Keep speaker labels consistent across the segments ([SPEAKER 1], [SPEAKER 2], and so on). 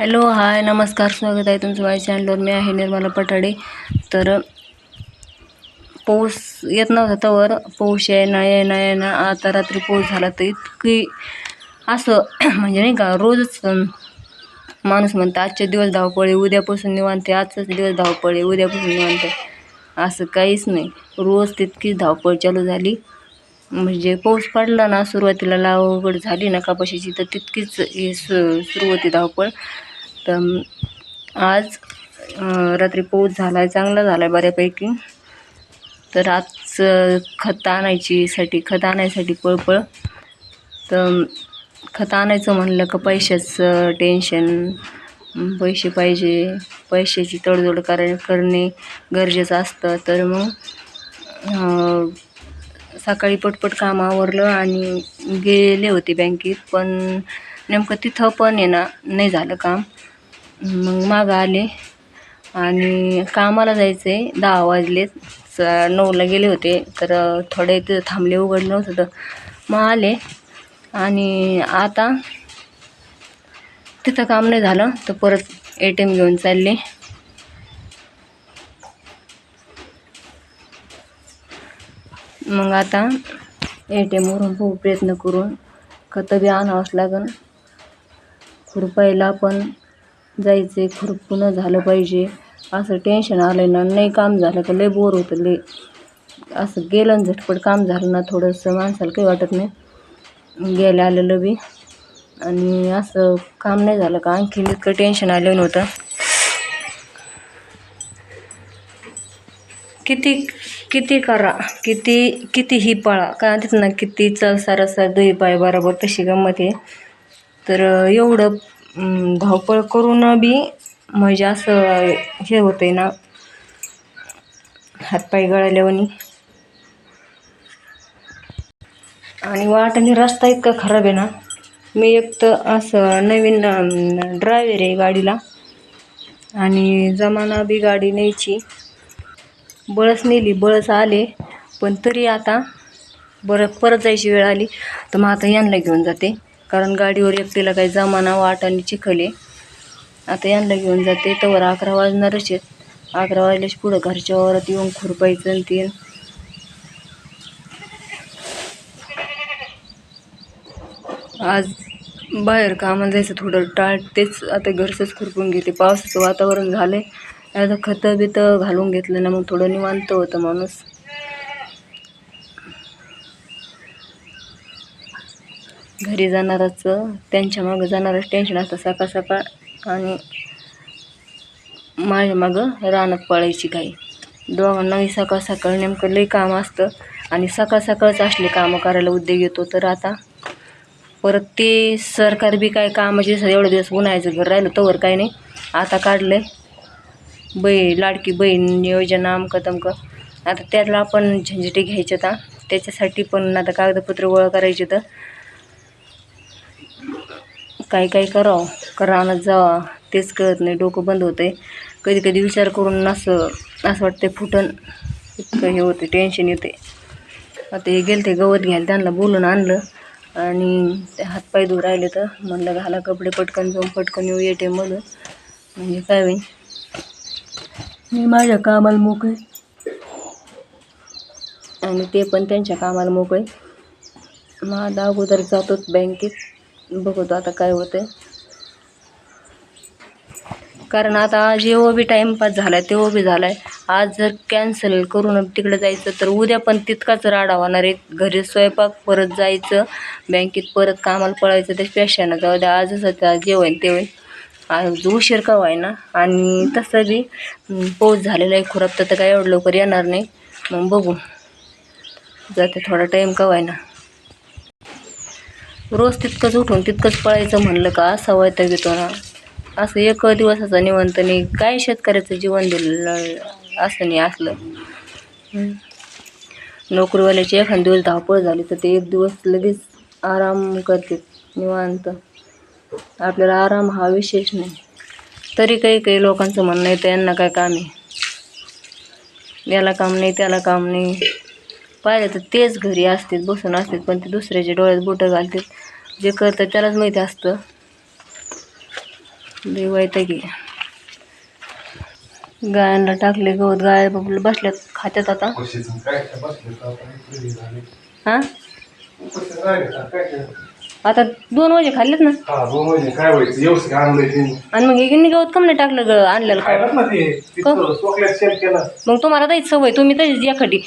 [SPEAKER 1] Hello hi नमस्कार स्वागत आहे तुमचं माझ्या चॅनलवर मी आहे निर्मला पठाडे. तर पाऊस येत नव्हता तवर पाऊस येणं येणं येणं आता रात्री पाऊस झाला तर इतकी असं म्हणजे नाही का रोजच माणूस म्हणतं आजचे दिवस धावपळे उद्यापासून निवांते आजचाच दिवस धावपळे उद्यापासून निवांते असं काहीच नाही. रोज तितकीच धावपळ चालू झाली. म्हणजे पाऊस पडला ना सुरुवातीला लावगड झाली ना कपाशीची तर तितकीच हे सु सुरुवाती धावपळ. तर आज रात्री पाऊस झाला आहे चांगला झाला आहे बऱ्यापैकी. तर आज खत आणायचीसाठी खत आणायसाठी पळपळ. तर खत आणायचं म्हणलं का पैशाचं टेन्शन पैसे पाहिजे पैशाची तडजोड कर करणे गरजेचं असतं. तर मग सकाळी पटपट काम आवरलं आणि गेले होते बँकेत पण नेमकं तिथं पण आहे ना नाही झालं काम. मग मागं आले आणि कामाला जायचं आहे दहा वाजले. नऊला गेले होते तर थोडे तिथं थांबले उघडलं नव्हतं तर मग आले. आणि आता तिथं काम नाही झालं तर परत ए टी एम घेऊन चालले. मग आता ए टी एमवरून खूप प्रयत्न करून खतं बी आणावंच लागेल खुरपायला पण जायचे खुरपून झालं पाहिजे. असं टेन्शन आलं ना नाही काम झालं का लय बोर होतं लय. असं गेलं आणि झटपट काम झालं ना थोडंसं माणसाला काही वाटत नाही. गेलं आलेलं बी. आणि असं काम नाही झालं का आणखी इतकं टेन्शन आलं नव्हतं किती किती करा किती कितीही पळा. का तिथं ना किती कितीचा सारासा दही पाय बरोबर तशी गंमत आहे. तर एवढं धावपळ करून बी म्हणजे असं हे होतंय ना हातपाय गळाल्यावानी. आणि वाटणी रस्ता इतका खराब आहे ना मी एक तर असं नवीन ड्रायव्हर आहे गाडीला. आणि जमाना बी गाडी न्यायची. बळस नेली बळस आले पण तरी आता बरं परत जायची वेळ आली तर मग आता यांना घेऊन जाते. कारण गाडीवर एकटीला काही जमाना वाट आणि चिखले. आता यांना घेऊन जाते तर अकरा वाजणारच आहेत. अकरा वाजल्याची पुढं घरच्या वावरात येऊन खुरपायचं आणि ते आज बाहेर कामाला जायचं थोडं टाळतेच आता घरचंच खुरपून घेते. पावसाचं वातावरण झालं आहे आता खतं बितं घालून घेतलं ना मग थोडं निवांत होतं माणूस. घरी जाणाराचं त्यांच्या मागं जाणारच टेन्शन असतं सकाळ सकाळ आणि माझ्या मागं रानात पळायची काही. दोघांनाही सकाळ सकाळ नेमकं लई काम असतं. आणि सकाळ सकाळच असले कामं करायला उद्योग येतो तर आता परत ते सरकार बी काय कामाचे एवढे दिवस उन्हाळ्याचं घर राहिलं तोवर काय नाही. आता काढलं आहे बै लाडकी बहीण योजना अमकं तमकं आता त्यातला आपण झंझटी घ्यायच्या आता. त्याच्यासाठी पण आता कागदपत्र गोळा करायचे तर. काय काय करावं? का रानात जावा. तेच कळत नाही. डोकं बंद होतं आहे कधी कधी विचार करून असं असं वाटतं फुटन. इतकं हे होतं टेन्शन येते आता हे गेलं ते गवत घ्यायला. त्यांना बोलून आणलं. आणि ते हातपाय धुवून राहिले तर म्हणलं घाला कपडे पटकन जाऊन पटकन येऊ ए टी एममधून म्हणजे काय होईल मी माझ्या कामाला मोकळे. आणि ते पण त्यांच्या कामाला मोकळे. मग आता अगोदर जातोच बँकेत. बघतो आता काय होतंय. कारण आता जेव्हा बी टाईमपास झाला आहे तेव्हा बी झाला आहे आज जर कॅन्सल करून तिकडे जायचं तर उद्या पण तितकाच राडा होणार आहे. घरी स्वयंपाक परत जायचं बँकेत परत कामाला पळायचं ते पेशानं जाऊ द्या आजच आता जे होईल ते होईल आज उशीर का ना आणि तसं बी पाऊस झालेला आहे खुराप तर काय एवढं लवकर येणार नाही. मग बघू. जाते थोडा टाईम का ना रोज तितकंच उठून तितकंच पळायचं म्हणलं का? असा वैताग घेतो ना. असं एक दिवसाचा निवंत नाही काय शेतकऱ्याचं जीवन दिलं असं नाही असलं. नोकरीवाल्याची एखाद दिवस धावपळ झाली तर ते एक दिवस लगेच आराम करते निवांत. आपल्याला आराम हा विशेष नाही. तरी काही काही लोकांचं म्हणणं आहे त्यांना काय काम आहे? याला काम नाही त्याला काम नाही. पाहिलं तर तेच घरी असतात बसून असतात पण ते दुसऱ्याच्या डोळ्यात बोटं घालतात. जे करतं त्यालाच माहिती असतं. वाईट की. गायांना टाकले गवत गाय बाबा बसल्यात खात्यात आता. हा आता दोन वाजे खाल्लेत ना. आणि मग हे गवत कम नाही टाकलं ग आणलेलं काय? मग तुम्हाला तरीच सवय. तुम्ही तरीच एखादी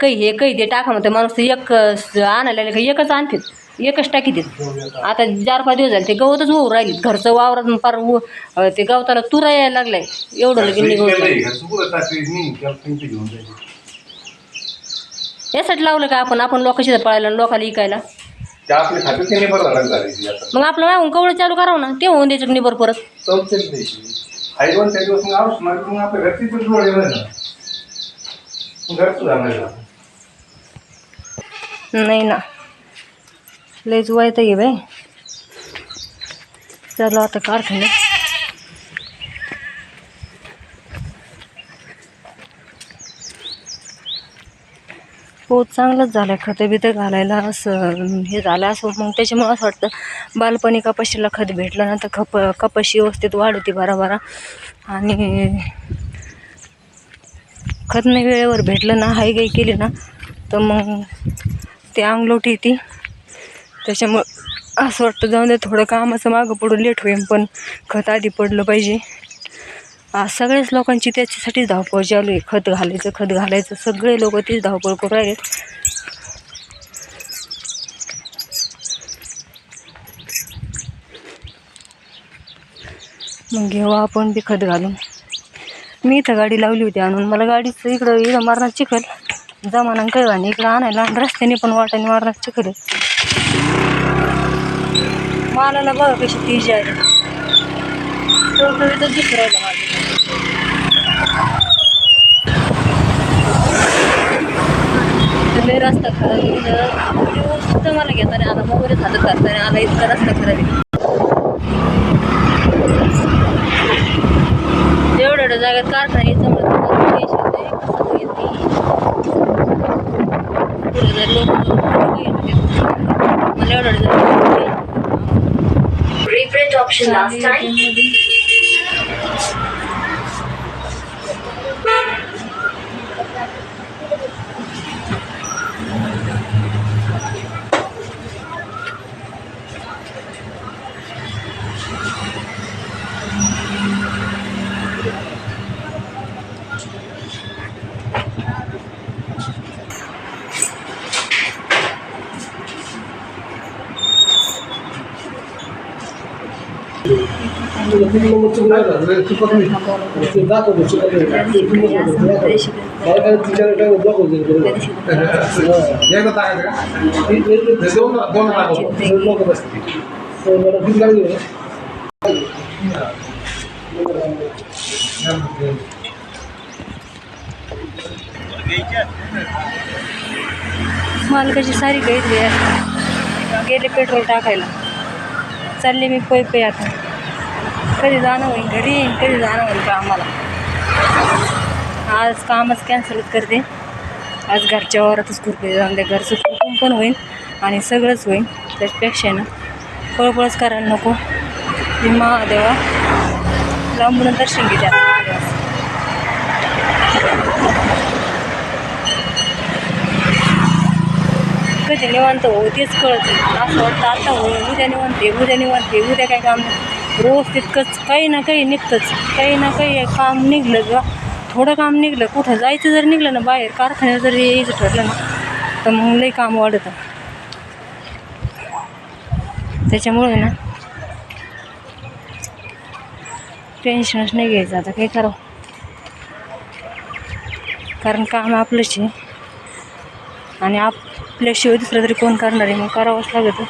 [SPEAKER 1] काही हे काही ते टाका म्हणते माणूस ते एक स- आणायला आले का एकच आणतात एकच टाकी देत. आता चार पाच दिवस झाले ते गवतच होऊ राहिली घरचं वावरात उ- अं, ते गवताला तुरा यायला लागलाय. एवढं लगेच निघून यासाठी लावलं का आपण? आपण लोकांशी पळायला आणि लोकांना इकायला
[SPEAKER 2] ते आपले खाते त्यांनी बरं झालं झाली ती आता.
[SPEAKER 1] मग आपलं मागून कवळं चालू करावं ना. ते होऊन द्यायचं निबर परत.
[SPEAKER 2] चौथ्याच द्यायची आई दोन चार दिवस मग औषध मारलं मग आपल्या घरची पण जोड येणार ना. मग घरचं जाणार ना.
[SPEAKER 1] नाही ना. लयच वाईट ये बाई. चलो आता कारखान्यात. पोत चांगलंच झालं खतं बितं घालायला असं हे झालं असं. मग त्याच्यामुळं असं वाटतं बालपणी कपाशीला खत भेटलं ना तर खप कपाशी व्यवस्थित वाढ वाढते भराभरा आणि खत नाही वेळेवर भेटलं ना हाय गाई केली ना तर मग ते अंगलोटी ती त्याच्यामुळं असं वाटतं जाऊन दे थोडं कामाचं मागं पडून लेट होईल पण खत आधी पडलं पाहिजे. आज सगळ्याच लोकांची त्याच्यासाठीच धावपळ चालू आहे. खत घालायचं खत घालायचं. सगळे लोक तीच धावपळ करू राहिले मग घेऊ आपण बी खत घालून. मी इथं गाडी लावली होती आणून. मला गाडीचं इकडं इकडं मारणार चिखल. जमाना काही वाणी इकडं आणायला रस्त्याने पण वाटाने मारणार चिखल मालाला बघा कशी तीज आहे. टवटवीतच दिसू राहिलं माझं. लय रस्ता खराब आहे. इथं. सुद्धा मला घेताना आला. मोबाईलच हातात करताना आला. इतका रस्ता खराब आहे. एवढ्या एवढ्या जागेत कारखाना
[SPEAKER 3] Reprint option last time.
[SPEAKER 1] मालकाची सारी गैर आहे. गेले पेट्रोल टाकायला. चालले मी पै पै आता. कधी जाणं होईल? घरी कधी जाणं होईल का आम्हाला आज कामच कॅन्सलच करते. आज घरच्या वरातच खुरपे जाऊन दे घरचं कुटुंब पण होईल आणि सगळंच होईल. त्याच्यापेक्षा ना पळपळच करायला नको. मी महादेवा लांबून दर्शन घेते कधी निवांत हो तेच कळत असं वाटतं आता हो उद्या निवांत उद्या निवांत उद्या काय काम नाही. रोज तितकंच काही ना काही निघतंच. काही ना काही काम निघलं किंवा थोडं काम निघलं कुठं जायचं जर निघलं ना बाहेर कारखान्यात जर यायचं ठरलं ना तर मग लई काम वाढतं. त्याच्यामुळे ना टेन्शनच नाही घ्यायचं आता काय करावं? कारण काम आपलंच आहे. आणि आपल्याशिवाय दुसरं तरी कोण करणार आहे? मग करावंच लागतं.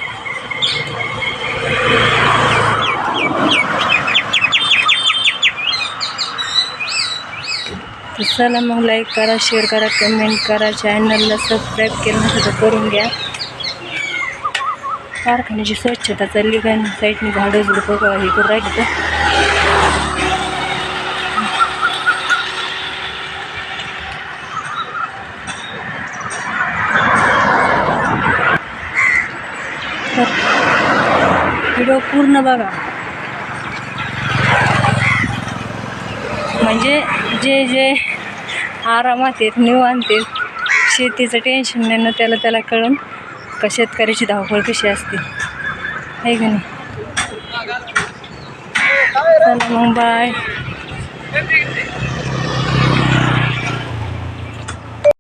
[SPEAKER 1] तर चला मग लाईक करा शेअर करा कमेंट करा चॅनलला सबस्क्राईब केलं तर करून घ्या. कारखान्याची स्वच्छता चालली काय साईडने झाडं झुडपं हे करून राहिली तर व्हिडिओ पूर्ण बघा. म्हणजे जे जे आरामात आहेत निवांत आहेत शेतीचं टेन्शन नाही ना त्याला त्याला कळून का शेतकऱ्याची धावपळ कशी असते? आहे की नाही? चला मग बाय